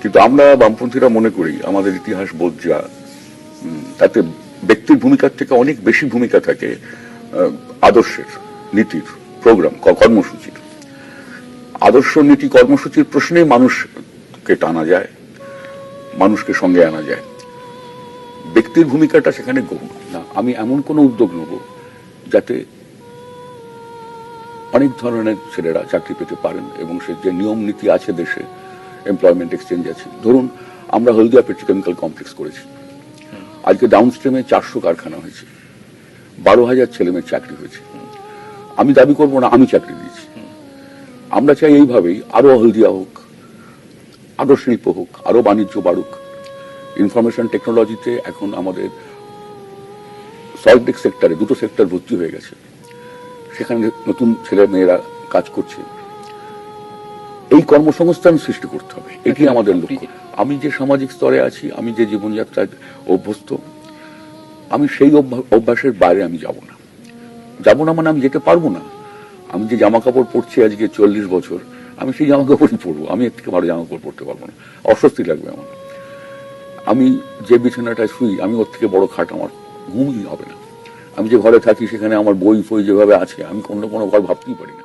কিন্তু আমরা বামপন্থীরা মনে করি, আমাদের ইতিহাস বোধ যা তাতে ব্যক্তির ভূমিকার থেকে অনেক বেশি ভূমিকা থাকে আদর্শের নীতির প্রোগ্রাম কর্মসূচির। আদর্শ নীতি, কর্মসূচির প্রশ্নে মানুষকে টানা যায়, মানুষকে সঙ্গে আনা যায়। ব্যক্তির ভূমিকাটা সেখানে গৌণ। না, আমি এমন কোনো উদ্যোগ নেব যাতে অনেক ধরনের ছেলেরা চাকরি পেতে পারেন এবং সে যে নিয়ম নীতি আছে দেশে এমপ্লয়মেন্ট এক্সচেঞ্জ আছে। ধরুন, আমরা হলদিয়া পেট্রোকেমিক্যাল কমপ্লেক্স করেছি। আজকে ডাউন স্ট্রিমে চারশো কারখানা হয়েছে। বারো হাজার ছেলে মেয়ের চাকরি হয়েছে। আমি দাবি করব না, আমি চাকরি দিয়েছি। আমরা চাই এইভাবেই আরও হলদিয়া হোক, আরও শিল্প হোক, আরও বাণিজ্য বাড়ুক। ইনফরমেশন টেকনোলজিতে এখন আমাদের সল্টলেক সেক্টরে দুটো সেক্টর ভর্তি হয়ে গেছে। সেখানে নতুন ছেলে মেয়েরা কাজ করছে। এই কর্মসংস্থান সৃষ্টি করতে হবে। এটি আমাদের লক্ষ্য। আমি যে সামাজিক স্তরে আছি আমি যে জীবনযাত্রায় অভ্যস্ত আমি সেই অভ্যাসের বাইরে আমি যাব না। যাব না মানে আমি যেতে পারব না। আমি যে জামা কাপড় পরছি আজকে চল্লিশ বছর আমি সেই জামা কাপড়ই পরবো। আমি এর থেকে ভালো জামা কাপড় পরতে পারব না। অস্বস্তি লাগবে আমার। আমি যে বিছানাটায় শুই আমি ওর থেকে বড় খাট আমার ঘুমই হবে না। আমি যে ঘরে থাকি সেখানে আমার বই ফই যেভাবে আছে আমি অন্য কোনো ঘর ভাবতেই পারি না।